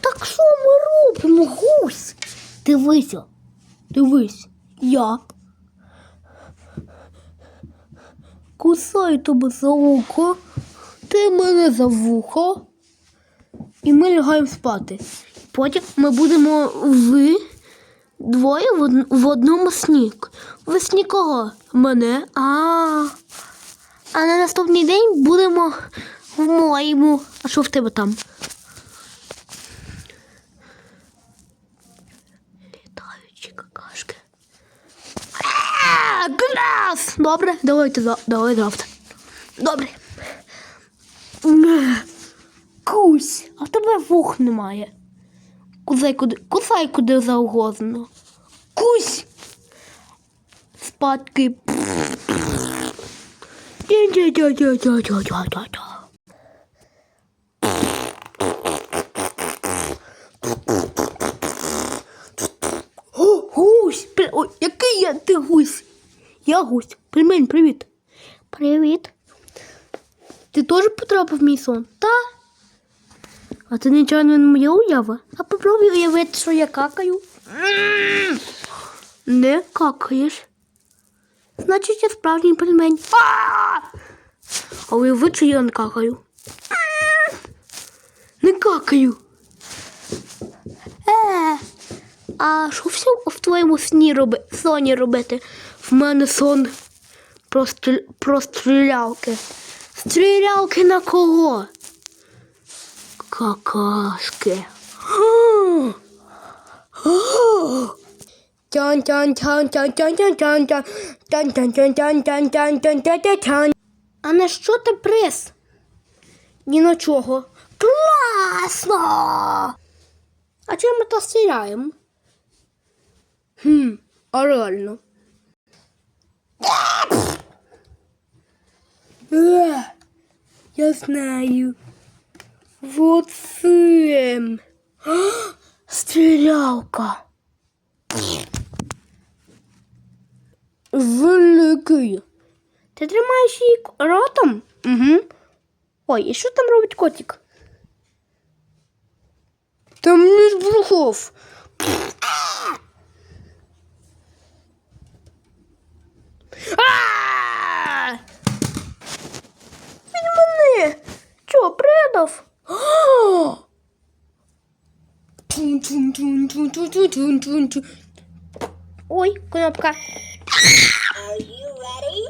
Так що ми робимо, гусь? Дивися, дивись, я кусаю тебе за око, ти мене за вухо, і ми лягаємо спати. Потім ми будемо ви двоє в одному сні. Ви сні кого? Мене. А, а на наступний день будемо в моєму. А що в тебе там? Літаючі какашки. А, Клас! Добре, давайте давай завтра. Добре. М, Кусь, а в тебе вух немає. Кусай куди, кусай куди завгодно. Кусь! Спадки. Дя-дя-дя-дя-дя-дя-дя-дя. О, гусь! Пр- Ой, я ти гусь? Я гусь. Пельмень, привіт. Привіт. Ти теж потрапив в мій сон? Та. А це нічого не моя уява. А попробуй уявити, що я какаю. Не какаєш. Значить, я справжній пельмень. А! А уяви, що я не какаю. Не какаю. а що все в твоєму сні роби, соні робити? В мене сон про, стрі... про стрілялки. Стрілялки на кого? Какашки. А на що ти приз? Ні на чого. Класно! А чим ми то стріляємо? Хм, а реально. Е, Я знаю. Вот цим. А, Стрілялка. Великий. Ти тримаєш її ротом? Угу. Ой, і що там робить котик? Там не збухов. above. Ой, кнопка. Are you ready?